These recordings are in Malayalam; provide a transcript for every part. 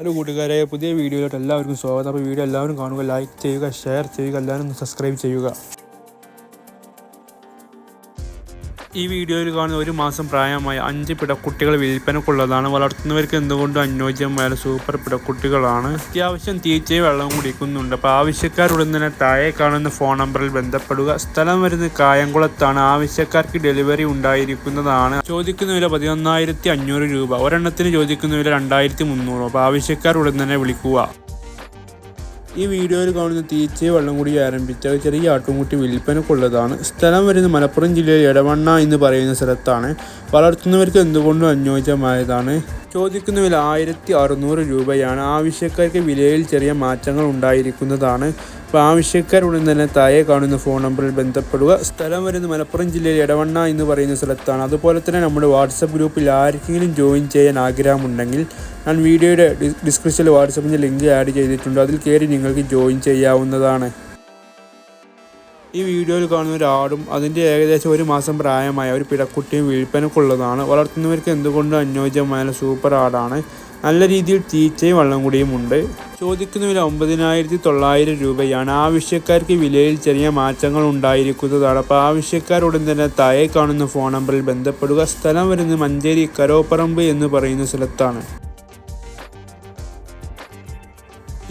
ഹലോ കൂട്ടുകാരെ പുതിയ വീഡിയോയിലോട്ട് എല്ലാവർക്കും സ്വാഗതം. അപ്പോൾ വീഡിയോ എല്ലാവരും കാണുക ലൈക്ക് ചെയ്യുക ഷെയർ ചെയ്യുക എല്ലാവരും സബ്സ്ക്രൈബ് ചെയ്യുക. ഈ വീഡിയോയിൽ കാണുന്ന ഒരു മാസം പ്രായമായ അഞ്ച് പിടക്കുട്ടികൾ വിൽപ്പനക്കുള്ളതാണ്. വളർത്തുന്നവർക്ക് എന്തുകൊണ്ടും അനുയോജ്യമായ സൂപ്പർ പിടക്കുട്ടികളാണ്? അത്യാവശ്യം തീറ്റയും വെള്ളവും കുടിക്കുന്നുണ്ട്. അപ്പോൾ ആവശ്യക്കാരുടൻ തന്നെ താഴെ കാണുന്ന ഫോൺ നമ്പറിൽ ബന്ധപ്പെടുക. സ്ഥലം വരുന്നത് കായംകുളത്താണ് ആവശ്യക്കാർക്ക് ഡെലിവറി ഉണ്ടായിരിക്കുന്നതാണ്. ചോദിക്കുന്ന വില പതിനൊന്നായിരത്തി അഞ്ഞൂറ് രൂപ. ഒരെണ്ണത്തിന് ചോദിക്കുന്ന വില രണ്ടായിരത്തി മുന്നൂറ് അപ്പോൾ ആവശ്യക്കാരുടൻ തന്നെ വിളിക്കുക. ഈ വീഡിയോയിൽ കാണുന്ന തീച്ചയെ വെള്ളം കൂടി ആരംഭിച്ച ഒരു ചെറിയ ആട്ടുംകുട്ടി വിൽപ്പനക്കുള്ളതാണ്. സ്ഥലം വരുന്നത് മലപ്പുറം ജില്ലയിൽ എടവണ്ണ എന്ന് പറയുന്ന സ്ഥലത്താണ്. വളർത്തുന്നവർക്ക് എന്തുകൊണ്ടും അനുയോജ്യമായതാണ്. ചോദിക്കുന്ന വില ആയിരത്തി അറുന്നൂറ് രൂപയാണ്. ആവശ്യക്കാർക്ക് വിലയിൽ ചെറിയ മാറ്റങ്ങൾ ഉണ്ടായിരിക്കുന്നതാണ്. അപ്പോൾ ആവശ്യക്കാരുടൻ തന്നെ താഴെ കാണുന്ന ഫോൺ നമ്പറിൽ ബന്ധപ്പെടുക. സ്ഥലം വരുന്ന മലപ്പുറം ജില്ലയിൽ എടവണ്ണ എന്ന് പറയുന്ന സ്ഥലത്താണ്. അതുപോലെ തന്നെ നമ്മുടെ വാട്സപ്പ് ഗ്രൂപ്പിൽ ആർക്കെങ്കിലും ജോയിൻ ചെയ്യാൻ ആഗ്രഹമുണ്ടെങ്കിൽ ഞാൻ വീഡിയോയുടെ ഡിസ്ക്രിപ്ഷനിൽ വാട്സപ്പിന്റെ ലിങ്ക് ആഡ് ചെയ്തിട്ടുണ്ട്. അതിൽ കയറി നിങ്ങൾക്ക് ജോയിൻ ചെയ്യാവുന്നതാണ്. ഈ വീഡിയോയിൽ കാണുന്ന ഒരു ആടും അതിന്റെ ഏകദേശം ഒരു മാസം പ്രായമായ ഒരു പിടക്കുട്ടിയും വിൽപ്പനക്കുള്ളതാണ്. വളർത്തുന്നവർക്ക് എന്തുകൊണ്ടും അനുയോജ്യമായ സൂപ്പർ ആടാണ്? നല്ല രീതിയിൽ തീറ്റയും വെള്ളം കൂടിയും ഉണ്ട്. ചോദിക്കുന്ന വില ഒമ്പതിനായിരത്തി തൊള്ളായിരം രൂപയാണ്. ആവശ്യക്കാർക്ക് വിലയിൽ ചെറിയ മാറ്റങ്ങൾ ഉണ്ടായിരിക്കുന്നതാണ്. അപ്പോൾ ആവശ്യക്കാരുടൻ തന്നെ താഴെ കാണുന്ന ഫോൺ നമ്പറിൽ ബന്ധപ്പെടുക. സ്ഥലം വരുന്നത് മഞ്ചേരി കരോപ്പറമ്പ് എന്ന് പറയുന്ന സ്ഥലത്താണ്.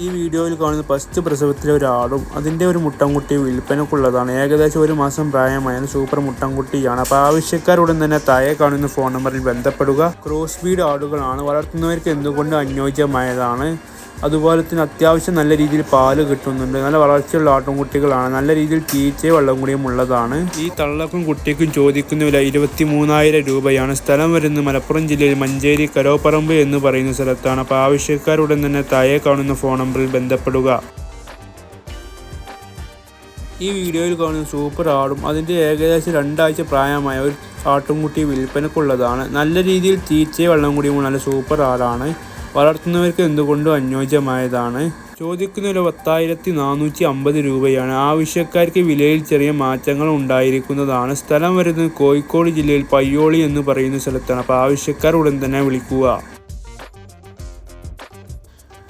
ഈ വീഡിയോയിൽ കാണുന്ന ഫസ്റ്റ് പ്രസവത്തിലെ ഒരാടും അതിന്റെ ഒരു മുട്ടൻകുട്ടി വിൽപ്പനക്കുള്ളതാണ്. ഏകദേശം ഒരു മാസം പ്രായമായ സൂപ്പർ മുട്ടൻകുട്ടിയാണ്. അപ്പോൾ ആവശ്യക്കാരുടൻ തന്നെ താഴെ കാണുന്ന ഫോൺ നമ്പറിൽ ബന്ധപ്പെടുക. ക്രോസ് ബീഡ് ആടുകളാണ് വളർത്തുന്നവർക്ക് എന്തുകൊണ്ട് അനുയോജ്യമായതാണ്? അതുപോലെ തന്നെ അത്യാവശ്യം നല്ല രീതിയിൽ പാൽ കിട്ടുന്നുണ്ട്. നല്ല വളർച്ചയുള്ള ആട്ടുംകുട്ടികളാണ് നല്ല രീതിയിൽ തീറ്റയും വെള്ളം കൂടിയും ഉള്ളതാണ്. ഈ തള്ളക്കും കുട്ടിക്കും ചോദിക്കുന്ന വില ഇരുപത്തി മൂന്നായിരം രൂപയാണ്. സ്ഥലം വരുന്നത് മലപ്പുറം ജില്ലയിൽ മഞ്ചേരി കരോപ്പറമ്പ് എന്ന് പറയുന്ന സ്ഥലത്താണ്. അപ്പോൾ ആവശ്യക്കാരുടൻ തന്നെ താഴെ കാണുന്ന ഫോൺ നമ്പറിൽ ബന്ധപ്പെടുക. ഈ വീഡിയോയിൽ കാണുന്ന സൂപ്പർ ആടും അതിന്റെ ഏകദേശം രണ്ടാഴ്ച പ്രായമായ ഒരു ആട്ടുംകുട്ടി വിൽപ്പനക്കുള്ളതാണ്. നല്ല രീതിയിൽ തീറ്റയും വെള്ളം കൂടിയും നല്ല സൂപ്പർ ആടാണ്. വളർത്തുന്നവർക്ക് എന്തുകൊണ്ടും അനുയോജ്യമായതാണ്. ചോദിക്കുന്ന ഒരു പത്തായിരത്തി നാനൂറ്റി അമ്പത് രൂപയാണ്. ആവശ്യക്കാർക്ക് വിലയിൽ ചെറിയ മാറ്റങ്ങൾ ഉണ്ടായിരിക്കുന്നതാണ്. സ്ഥലം വരുന്നത് കോഴിക്കോട് ജില്ലയിൽ പയ്യോളി എന്ന് പറയുന്ന സ്ഥലത്താണ്. അപ്പോൾ ആവശ്യക്കാർ ഉടൻ തന്നെ വിളിക്കുക.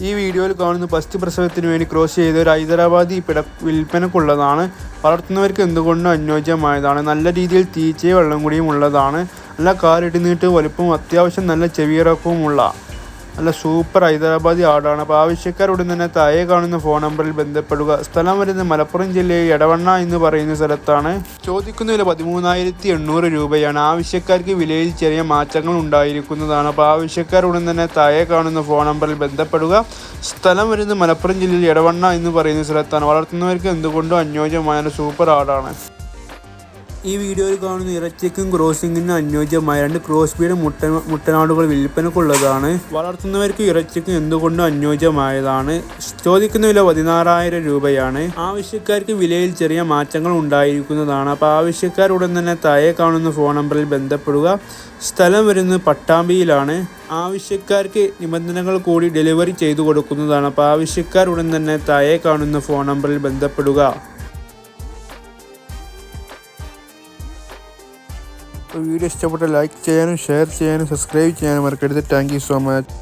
ഈ വീഡിയോയിൽ കാണുന്ന ഫസ്റ്റ് പ്രസവത്തിന് വേണ്ടി ക്രോസ് ചെയ്ത ഒരു ഹൈദരാബാദി പിട വിൽപ്പനക്കുള്ളതാണ്. വളർത്തുന്നവർക്ക് എന്തുകൊണ്ടും അനുയോജ്യമായതാണ്. നല്ല രീതിയിൽ തീച്ചയും വെള്ളം കൂടിയും ഉള്ളതാണ്. നല്ല കാലിട്ട് നീട്ട് വലുപ്പവും അത്യാവശ്യം നല്ല ചെവിയിറക്കവുമുള്ള നല്ല സൂപ്പർ ഹൈദരാബാദി ആടാണ്. അപ്പോൾ ആവശ്യക്കാരുടൻ തന്നെ താഴെ കാണുന്ന ഫോൺ നമ്പറിൽ ബന്ധപ്പെടുക. സ്ഥലം വരുന്നത് മലപ്പുറം ജില്ലയിൽ എടവണ്ണ എന്ന് പറയുന്ന സ്ഥലത്താണ്. ചോദിക്കുന്ന വില പതിമൂന്നായിരത്തി എണ്ണൂറ് രൂപയാണ്. ആവശ്യക്കാർക്ക് വിലയിൽ ചെറിയ മാറ്റങ്ങൾ ഉണ്ടായിരിക്കുന്നതാണ്. അപ്പോൾ ആവശ്യക്കാരുടൻ തന്നെ താഴെ കാണുന്ന ഫോൺ നമ്പറിൽ ബന്ധപ്പെടുക. സ്ഥലം വരുന്നത് മലപ്പുറം ജില്ലയിൽ എടവണ്ണ എന്ന് പറയുന്ന സ്ഥലത്താണ്. വളർത്തുന്നവർക്ക് എന്തുകൊണ്ടും അനുയോജ്യമായ സൂപ്പർ ആടാണ്. ഈ വീഡിയോയിൽ കാണുന്ന ഇറച്ചിക്കും ക്രോസിങ്ങിനും അനുയോജ്യമായ രണ്ട് ക്രോസ് ബീഡ് മുട്ട മുട്ടനാടുകൾ വിൽപ്പനക്കുള്ളതാണ് വളർത്തുന്നവർക്ക് ഇറച്ചിക്കും എന്തുകൊണ്ടും അനുയോജ്യമായതാണ്. ചോദിക്കുന്ന വില പതിനാറായിരം രൂപയാണ്. ആവശ്യക്കാർക്ക് വിലയിൽ ചെറിയ മാറ്റങ്ങൾ ഉണ്ടായിരിക്കുന്നതാണ്. അപ്പോൾ ആവശ്യക്കാരുടൻ തന്നെ താഴെ കാണുന്ന ഫോൺ നമ്പറിൽ ബന്ധപ്പെടുക. സ്ഥലം വരുന്നത് പട്ടാമ്പിയിലാണ്. ആവശ്യക്കാർക്ക് നിബന്ധനകൾ കൂടി ഡെലിവറി ചെയ്തു കൊടുക്കുന്നതാണ്. അപ്പോൾ ആവശ്യക്കാരുടൻ തന്നെ താഴെ കാണുന്ന ഫോൺ നമ്പറിൽ ബന്ധപ്പെടുക. വീഡിയോ ഇഷ്ടപ്പെട്ട ലൈക്ക് ചെയ്യാനും ഷെയർ ചെയ്യാനും സബ്സ്ക്രൈബ് ചെയ്യാനും മറക്കരുത്. Thank you so much